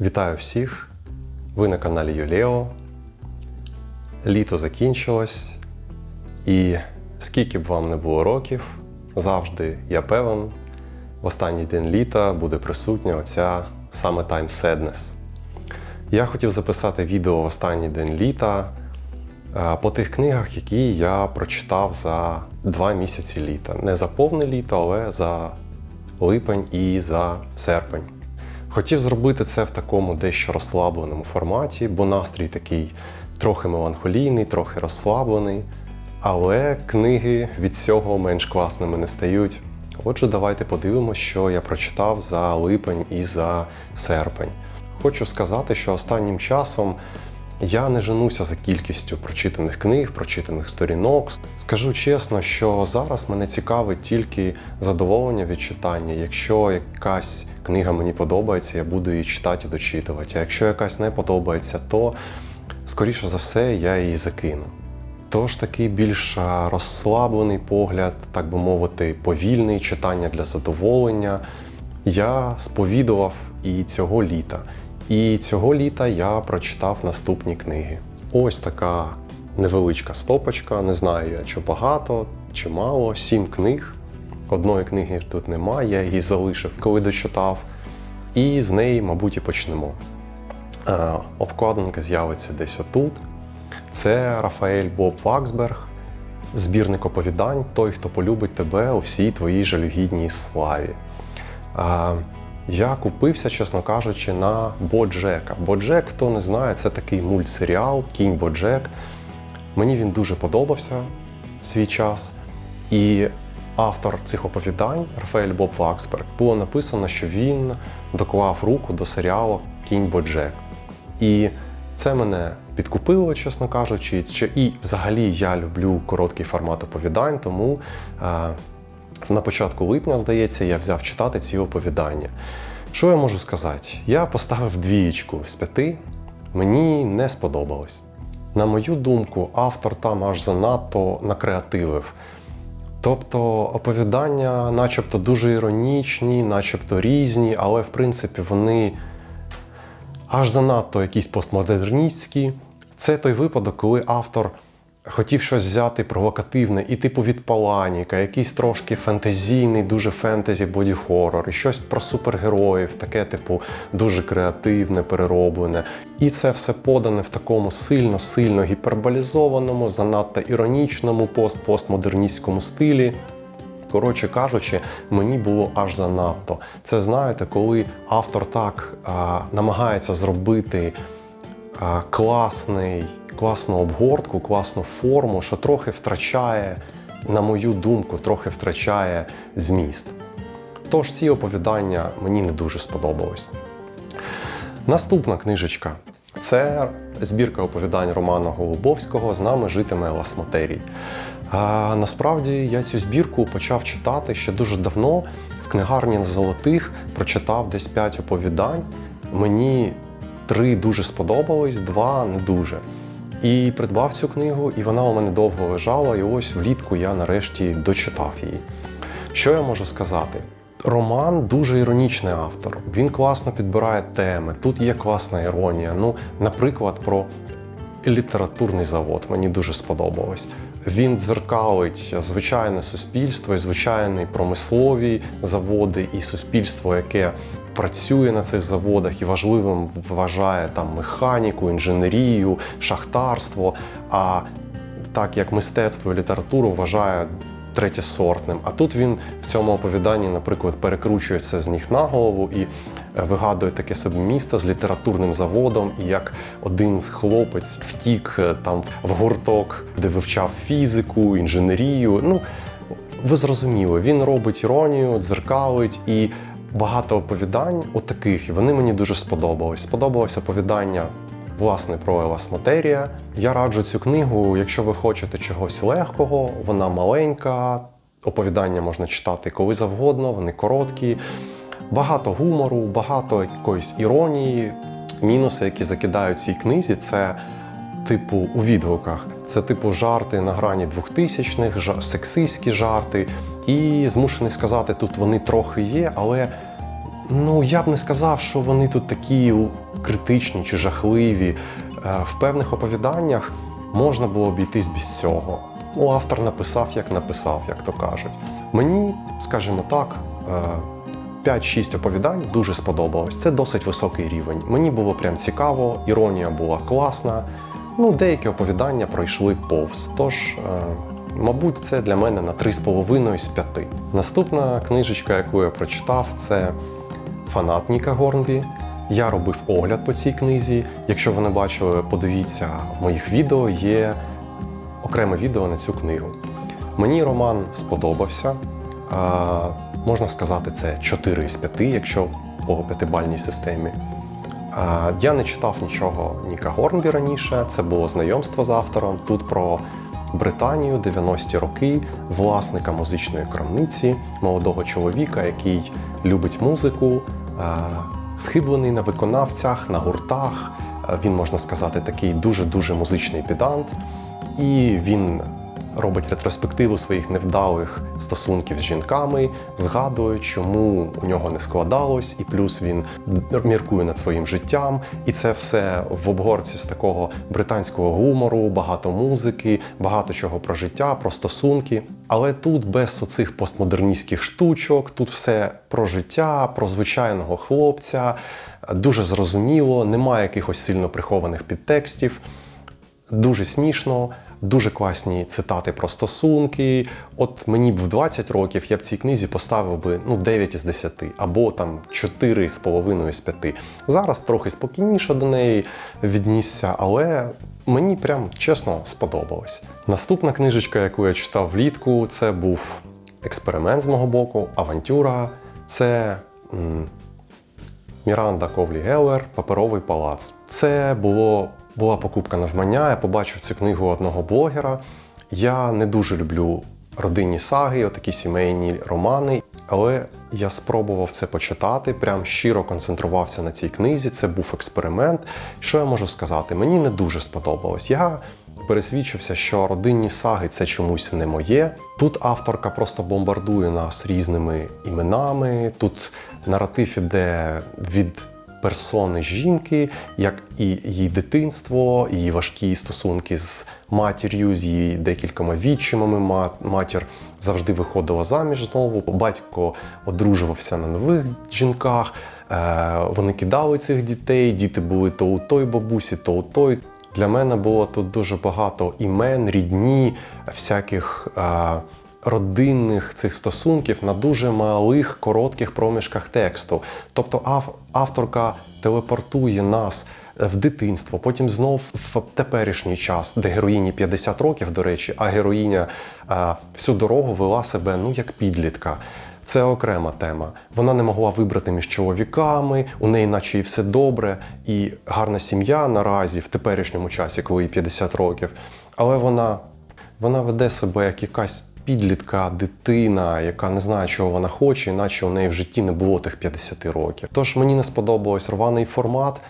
Вітаю всіх! Ви на каналі Юлео. Літо закінчилось, і скільки б вам не було років, завжди я певен, в останній день літа буде присутня оця саме Time Sadness. Я хотів записати відео в останній день літа е, по тих книгах, які я прочитав за два місяці літа. Не за повне літо, але за липень і за серпень. Хотів зробити це в такому дещо розслабленому форматі, бо настрій такий трохи меланхолійний, трохи розслаблений. Але книги від цього менш класними не стають. Отже, давайте подивимося, що я прочитав за липень і за серпень. Хочу сказати, що останнім часом я не женуся за кількістю прочитаних книг, прочитаних сторінок. Скажу чесно, що зараз мене цікавить тільки задоволення від читання. Якщо якась книга мені подобається, я буду її читати і дочитувати. А якщо якась не подобається, то скоріше за все я її закину. Тож такий більш розслаблений погляд, так би мовити, повільний читання для задоволення. Я сповідував і цього літа. І цього літа я прочитав наступні книги. Ось така невеличка стопочка. Не знаю я, чи багато, чи мало. Сім книг. Одної книги тут немає, я її залишив, коли дочитав. І з неї, мабуть, і почнемо. Е, Обкладинка з'явиться десь отут. Це Рафаель Боб Ваксберг, збірник оповідань Той, хто полюбить тебе у всій твоїй жалюгідній славі. Я купився, чесно кажучи, на Боджека. Боджек, хто не знає, це такий мультсеріал Кінь Боджек. Мені він дуже подобався в свій час. І автор цих оповідань, Рафаель Боб Ваксберг, було написано, що він доклав руку до серіалу Кінь Боджек. І це мене підкупило, чесно кажучи. Чи- І взагалі я люблю короткий формат оповідань, тому е, на початку липня, здається, я взяв читати ці оповідання. Що я можу сказати? Я поставив двієчку з п'яти, мені не сподобалось. На мою думку, автор там аж занадто накреативив. Тобто оповідання, начебто, дуже іронічні, начебто різні, але в принципі вони аж занадто якісь постмодерністські. Це той випадок, коли автор хотів щось взяти провокативне, і типу від Паланіка, якийсь трошки фентезійний, дуже фентезі боді-хоррор, і щось про супергероїв, таке, типу, дуже креативне, перероблене. І це все подане в такому сильно-сильно гіперболізованому, занадто іронічному пост-постмодерністському стилі. Коротше кажучи, мені було аж занадто. Це знаєте, коли автор так а, намагається зробити а, класний, класну обгортку, класну форму, що трохи втрачає, на мою думку, трохи втрачає зміст. Тож ці оповідання мені не дуже сподобались. Наступна книжечка це збірка оповідань Романа Голубовського З нами житиме Ласматерій. Насправді я цю збірку почав читати ще дуже давно. В книгарні золотих прочитав десь 5 оповідань. Мені три дуже сподобались, два не дуже. І придбав цю книгу, і вона у мене довго лежала, і ось влітку я нарешті дочитав її. Що я можу сказати? Роман дуже іронічний автор. Він класно підбирає теми. Тут є класна іронія. Ну, наприклад, про літературний завод мені дуже сподобалось. Він дзеркалить звичайне суспільство і звичайні промислові заводи, і суспільство, яке працює на цих заводах і важливим вважає там механіку, інженерію, шахтарство. А так як мистецтво і літературу вважає третєсортним. А тут він в цьому оповіданні, наприклад, перекручується з ніг на голову і е, вигадує таке собі місто з літературним заводом, і як один з хлопець втік е, там в гурток, де вивчав фізику, інженерію. Ну, ви зрозуміли, він робить іронію, дзеркалить і. Багато оповідань у таких, і вони мені дуже сподобались. Сподобалось оповідання власне про Елас Матерія. Я раджу цю книгу, якщо ви хочете чогось легкого, вона маленька, оповідання можна читати коли завгодно, вони короткі, багато гумору, багато якоїсь іронії. Мінуси, які закидають цій книзі, це типу у відгуках. Це типу жарти на грані 2000-х, жа- сексистські жарти. І змушений сказати, тут вони трохи є, але ну я б не сказав, що вони тут такі критичні чи жахливі. Е, В певних оповіданнях можна було обійтись без цього. Ну, автор написав, як написав, як то кажуть. Мені, скажімо так, е, 5-6 оповідань дуже сподобалось. Це досить високий рівень. Мені було прям цікаво, іронія була класна. Ну, деякі оповідання пройшли повз. Тож, е, мабуть, це для мене на 3,5 з 5. Наступна книжечка, яку я прочитав, це фанат Ніка Горнбі. Я робив огляд по цій книзі. Якщо ви не бачили, подивіться в моїх відео є окреме відео на цю книгу. Мені роман сподобався. А, можна сказати, це 4 з 5, якщо по п'ятибальній системі. Я не читав нічого Ніка Горнбі раніше. Це було знайомство з автором. Тут про Британію, 90-ті роки, власника музичної крамниці, молодого чоловіка, який любить музику, схиблений на виконавцях, на гуртах. Він, можна сказати, такий дуже-дуже музичний педант. І він робить ретроспективу своїх невдалих стосунків з жінками, згадує, чому у нього не складалось, і плюс він міркує над своїм життям. І це все в обгорці з такого британського гумору, багато музики, багато чого про життя, про стосунки. Але тут без оцих постмодерністських штучок, тут все про життя, про звичайного хлопця. Дуже зрозуміло, немає якихось сильно прихованих підтекстів. Дуже смішно, дуже класні цитати про стосунки. От мені б в 20 років я б цій книзі поставив би ну 9 із 10, або там 4 з половиною з 5. Зараз трохи спокійніше до неї віднісся, але мені прям чесно сподобалось. Наступна книжечка, яку я читав влітку, це був експеримент з мого боку, авантюра. Це м, Міранда Ковлі Геллер Паперовий палац. Це було, була покупка навмання. Я побачив цю книгу одного блогера. Я не дуже люблю родинні саги, отакі сімейні романи. Але я спробував це почитати, прям щиро концентрувався на цій книзі. Це був експеримент. Що я можу сказати? Мені не дуже сподобалось. Я пересвідчився, що родинні саги це чомусь не моє. Тут авторка просто бомбардує нас різними іменами. Тут наратив іде від персони жінки, як і її дитинство, її важкі стосунки з матір'ю, з її декількома відчимами. Матір завжди виходила заміж знову. Батько одружувався на нових жінках. Е, Вони кидали цих дітей, діти були то у той бабусі, то у той. Для мене було тут дуже багато імен, рідні, всяких е, родинних цих стосунків на дуже малих коротких проміжках тексту. Тобто ав- авторка телепортує нас в дитинство, потім знов в теперішній час, де героїні 50 років, до речі, а героїня е, всю дорогу вела себе ну як підлітка. Це окрема тема. Вона не могла вибрати між чоловіками, у неї, наче і все добре, і гарна сім'я наразі в теперішньому часі, коли їй 50 років. Але вона, вона веде себе як якась підлітка, дитина, яка не знає, чого вона хоче, іначе у неї в житті не було тих 50 років. Тож мені не сподобалось рваний формат.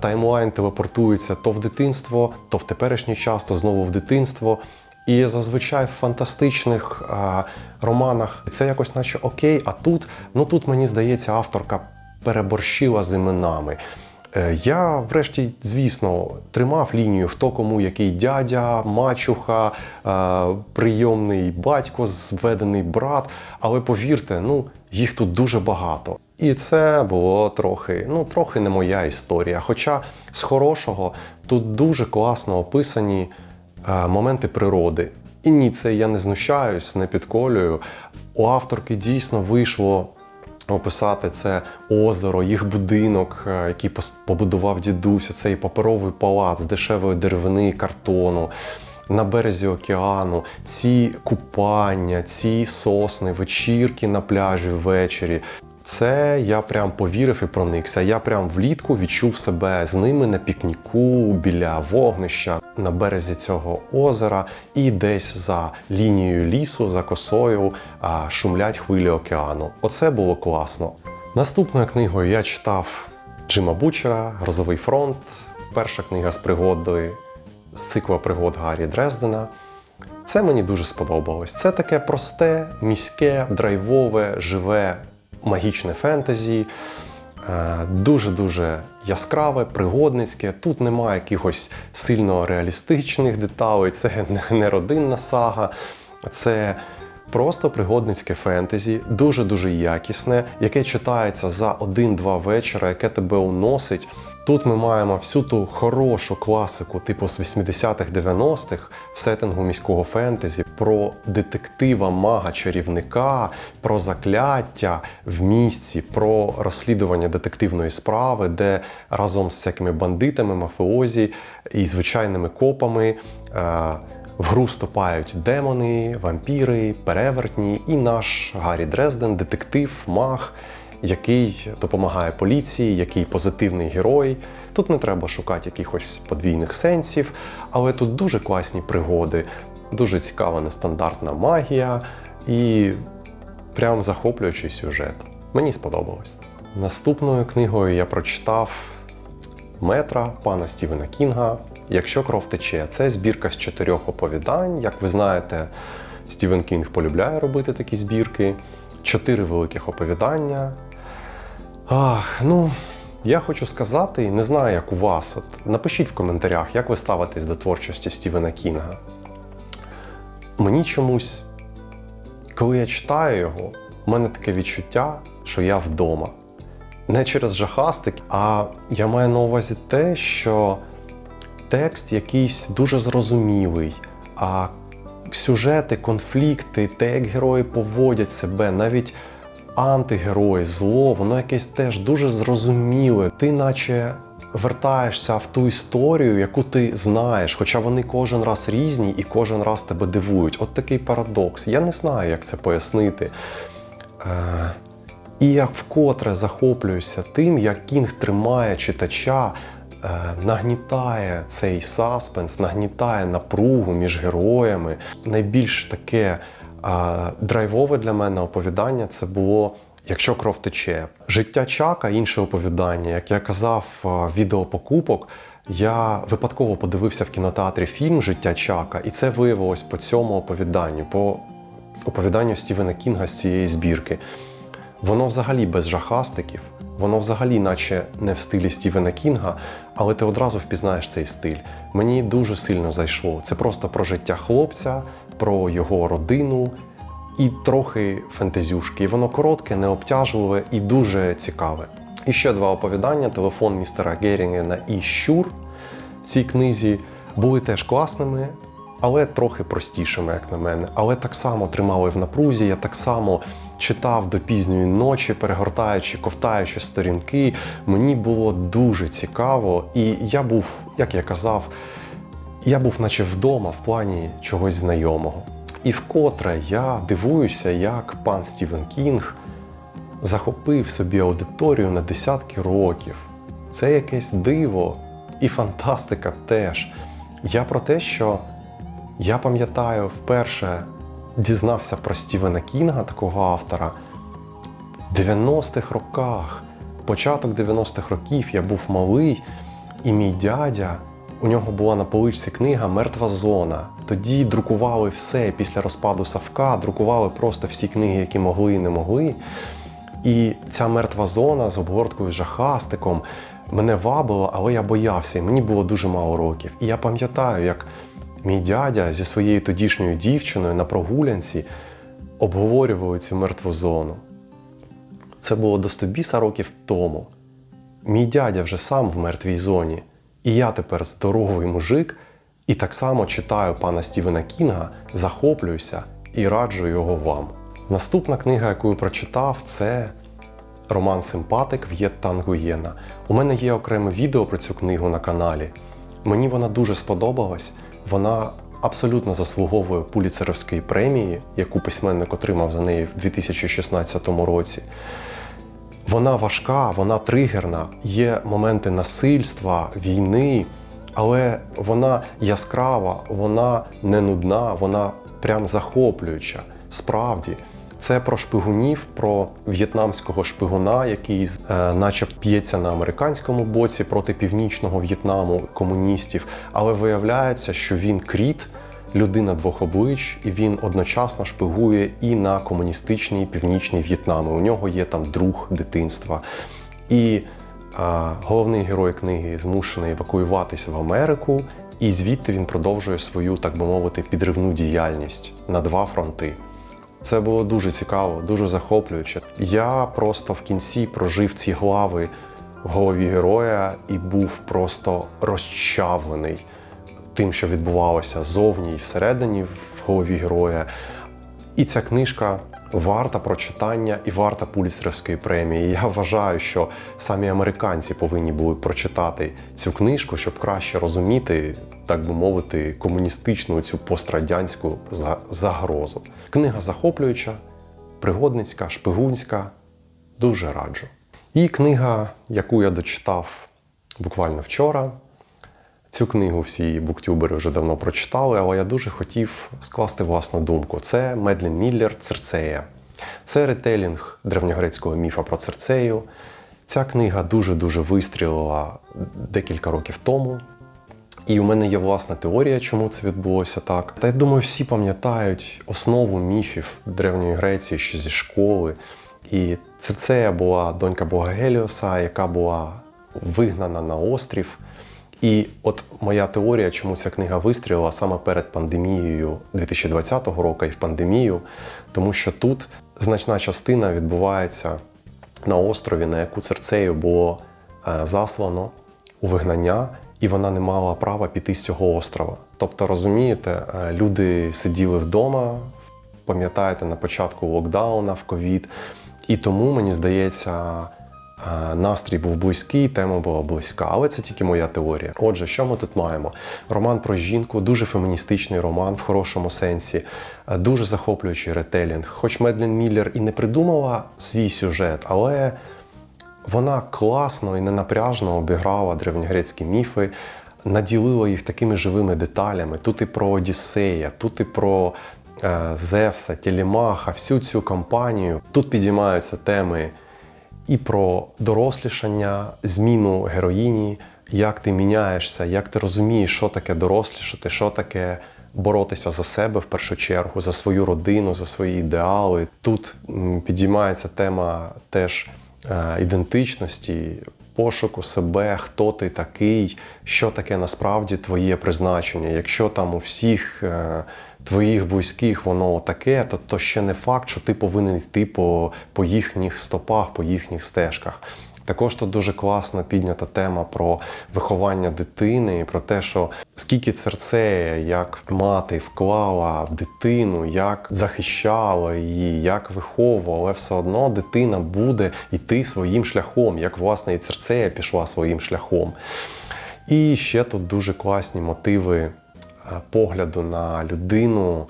Таймлайн телепортується то в дитинство, то в теперішній час, то знову в дитинство. І зазвичай в фантастичних а, романах це якось наче окей, а тут, ну тут мені здається, авторка переборщила з іменами. Е, Я, врешті, звісно, тримав лінію, хто кому який дядя, мачуха, е, прийомний батько, зведений брат. Але повірте, ну їх тут дуже багато. І це було трохи, ну трохи не моя історія. Хоча з хорошого тут дуже класно описані е, моменти природи. І ні, це я не знущаюсь, не підколюю. У авторки дійсно вийшло описати це озеро, їх будинок, е, який побудував дідусь, цей паперовий палац дешевої деревини картону. На березі океану, ці купання, ці сосни, вечірки на пляжі ввечері. Це я прям повірив і проникся. Я прям влітку відчув себе з ними на пікніку біля вогнища на березі цього озера, і десь за лінією лісу, за косою шумлять хвилі океану. Оце було класно. Наступною книгою я читав Джима Бучера Грозовий фронт. Перша книга з пригоди з цикла пригод Гаррі Дрездена. Це мені дуже сподобалось. Це таке просте, міське, драйвове, живе, магічне фентезі. Е, Дуже-дуже яскраве, пригодницьке. Тут немає якихось сильно реалістичних деталей, це не- родинна сага, це просто пригодницьке фентезі, дуже-дуже якісне, яке читається за один-два вечора, яке тебе уносить. Тут ми маємо всю ту хорошу класику, типу з 80-х 90-х в сеттингу міського фентезі, про детектива, мага, чарівника, про закляття в місці, про розслідування детективної справи, де разом з всякими бандитами, мафіозі і звичайними копами. Е- в гру вступають демони, вампіри, перевертні і наш Гаррі Дрезден, детектив, маг, який допомагає поліції, який позитивний герой. Тут не треба шукати якихось подвійних сенсів, але тут дуже класні пригоди, дуже цікава нестандартна магія і прям захоплюючий сюжет. Мені сподобалось. Наступною книгою я прочитав Метра пана Стівена Кінга. Якщо кров тече, це збірка з чотирьох оповідань. Як ви знаєте, Стівен Кінг полюбляє робити такі збірки. Чотири великих оповідання. Ах, ну, я хочу сказати, не знаю, як у вас. От, напишіть в коментарях, як ви ставитесь до творчості Стівена Кінга. Мені чомусь, коли я читаю його, у мене таке відчуття, що я вдома. Не через жахастик, а я маю на увазі те, що текст якийсь дуже зрозумілий, а сюжети, конфлікти, те, як герої поводять себе, навіть антигерої, зло, воно якесь теж дуже зрозуміле. Ти наче вертаєшся в ту історію, яку ти знаєш, хоча вони кожен раз різні і кожен раз тебе дивують. От такий парадокс. Я не знаю, як це пояснити. Е, і я вкотре захоплююся тим, як Кінг тримає читача, нагнітає цей саспенс, нагнітає напругу між героями. Найбільш таке е, драйвове для мене оповідання це було. Якщо кров тече, життя Чака, інше оповідання. Як я казав, е, відеопокупок, я випадково подивився в кінотеатрі фільм Життя Чака, і це виявилось по цьому оповіданню, по оповіданню Стівена Кінга з цієї збірки. Воно взагалі без жахастиків, воно взагалі, наче не в стилі Стівена Кінга, але ти одразу впізнаєш цей стиль. Мені дуже сильно зайшло. Це просто про життя хлопця, про його родину і трохи фентезюшки. Воно коротке, необтяжливе і дуже цікаве. І ще два оповідання: телефон містера Герінгена і Щур в цій книзі були теж класними, але трохи простішими, як на мене. Але так само тримали в напрузі. Я так само читав до пізньої ночі, перегортаючи, ковтаючи сторінки. Мені було дуже цікаво, і я був, як я казав, я був наче вдома в плані чогось знайомого. І вкотре я дивуюся, як пан Стівен Кінг захопив собі аудиторію на десятки років. Це якесь диво і фантастика теж. Я про те, що я пам'ятаю, вперше дізнався про Стівена Кінга, такого автора, в 90-х роках. Початок 90-х років я був малий, і мій дядя, у нього була на поличці книга Мертва зона. Тоді друкували все після розпаду Савка, друкували просто всі книги, які могли і не могли. І ця мертва зона з обгорткою жахастиком мене вабила, але я боявся, і мені було дуже мало років. І я пам'ятаю, як мій дядя зі своєю тодішньою дівчиною на прогулянці обговорювали цю мертву зону. Це було до 100 років тому. Мій дядя вже сам в мертвій зоні, і я тепер здоровий мужик, і так само читаю пана Стівена Кінга, захоплююся і раджу його вам. Наступна книга, яку я прочитав, це роман Симпатик В'єт Тангуєна. У мене є окреме відео про цю книгу на каналі. Мені вона дуже сподобалась. Вона абсолютно заслуговує пуліцерівської премії, яку письменник отримав за неї в 2016 році. Вона важка, вона тригерна, є моменти насильства, війни, але вона яскрава, вона не нудна, вона прям захоплююча. Справді, це про шпигунів, про в'єтнамського шпигуна, який е, наче п'ється на американському боці проти північного В'єтнаму комуністів, але виявляється, що він кріт, людина двох облич, і він одночасно шпигує і на комуністичний північний В'єтнам. У нього є там друг дитинства. І а, головний герой книги змушений евакуюватися в Америку, і звідти він продовжує свою, так би мовити, підривну діяльність на два фронти. Це було дуже цікаво, дуже захоплююче. Я просто в кінці прожив ці глави в голові героя і був просто розчавлений тим, що відбувалося зовні і всередині в голові героя. І ця книжка варта прочитання і варта Пуліцерівської премії. Я вважаю, що самі американці повинні були прочитати цю книжку, щоб краще розуміти, так би мовити, комуністичну цю пострадянську загрозу. Книга захоплююча, пригодницька, шпигунська. Дуже раджу. І книга, яку я дочитав буквально вчора. Цю книгу всі буктюбери вже давно прочитали, але я дуже хотів скласти власну думку. Це Медлін Міллер Церцея. Це ретелінг древньогрецького міфа про Церцею. Ця книга дуже-дуже вистрілила декілька років тому. І у мене є власна теорія, чому це відбулося так. Та я думаю, всі пам'ятають основу міфів Древньої Греції ще зі школи. І Церцея була донька Бога Геліоса, яка була вигнана на острів. І от моя теорія, чому ця книга вистрілила саме перед пандемією 2020 року і в пандемію, тому що тут значна частина відбувається на острові, на яку Церцею було е, заслано у вигнання, і вона не мала права піти з цього острова. Тобто, розумієте, е, люди сиділи вдома, пам'ятаєте, на початку локдауна в ковід, і тому мені здається. е, Настрій був близький, тема була близька, але це тільки моя теорія. Отже, що ми тут маємо? Роман про жінку, дуже феміністичний роман в хорошому сенсі, е, дуже захоплюючий ретелінг. Хоч Медлін Міллер і не придумала свій сюжет, але вона класно і ненапряжно обіграла древньогрецькі міфи, наділила їх такими живими деталями. Тут і про Одіссея, тут і про е, Зевса, Телемаха, всю цю кампанію. Тут підіймаються теми і про дорослішання, зміну героїні, як ти міняєшся, як ти розумієш, що таке дорослішати, що таке боротися за себе в першу чергу, за свою родину, за свої ідеали. Тут підіймається тема теж ідентичності, пошуку себе, хто ти такий, що таке насправді твоє призначення. Якщо там у всіх е, твоїх близьких воно таке, то, то ще не факт, що ти повинен йти по, по їхніх стопах, по їхніх стежках. Також тут дуже класно піднята тема про виховання дитини, і про те, що скільки Церцея, як мати вклала в дитину, як захищала її, як виховувала, але все одно дитина буде йти своїм шляхом, як власне і Церцея пішла своїм шляхом. І ще тут дуже класні мотиви е, погляду на людину,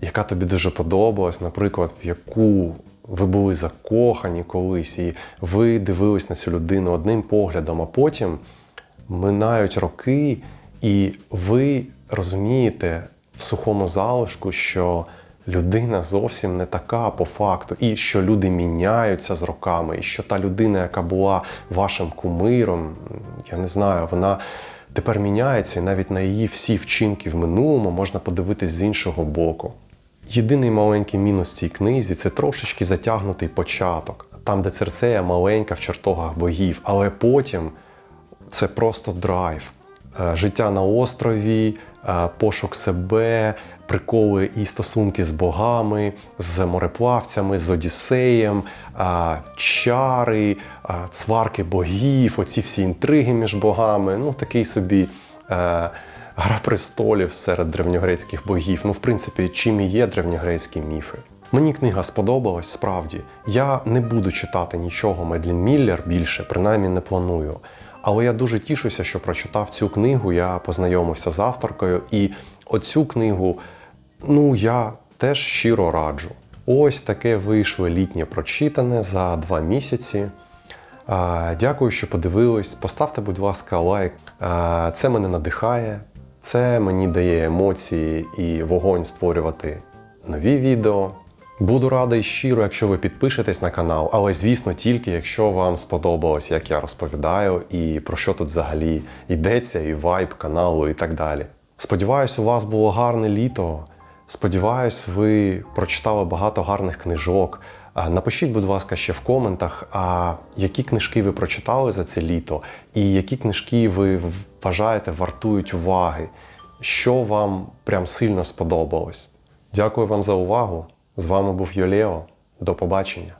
яка тобі дуже подобалась, наприклад, в яку ви були закохані колись, і ви дивились на цю людину одним поглядом, а потім минають роки, і ви розумієте в сухому залишку, що людина зовсім не така по факту, і що люди міняються з роками, і що та людина, яка була вашим кумиром, я не знаю, вона тепер міняється, і навіть на її всі вчинки в минулому можна подивитись з іншого боку. Єдиний маленький мінус в цій книзі це трошечки затягнутий початок, там, де Церцея маленька в чертогах богів, але потім це просто драйв. Е, Життя на острові, е, пошук себе, приколи і стосунки з богами, з мореплавцями, з Одіссеєм, е, чари, цварки богів, оці всі інтриги між богами. Ну, такий собі. Гра престолів серед древньогрецьких богів. Ну, в принципі, чим і є древньогрецькі міфи. Мені книга сподобалась справді. Я не буду читати нічого Медлін Міллер більше, принаймні не планую. Але я дуже тішуся, що прочитав цю книгу, я познайомився з авторкою, і оцю книгу, ну, я теж щиро раджу. Ось таке вийшло літнє прочитане за два місяці. Дякую, що подивились. Поставте, будь ласка, лайк. Це мене надихає, це мені дає емоції і вогонь створювати нові відео. Буду радий щиро, якщо ви підпишетесь на канал, але звісно, тільки якщо вам сподобалось, як я розповідаю, і про що тут взагалі йдеться, і вайб каналу, і так далі. Сподіваюсь, у вас було гарне літо. Сподіваюсь, ви прочитали багато гарних книжок, Напишіть, будь ласка, ще в коментах, а які книжки ви прочитали за це літо, і які книжки ви вважаєте вартують уваги, що вам прям сильно сподобалось. Дякую вам за увагу. З вами був Йолео. До побачення.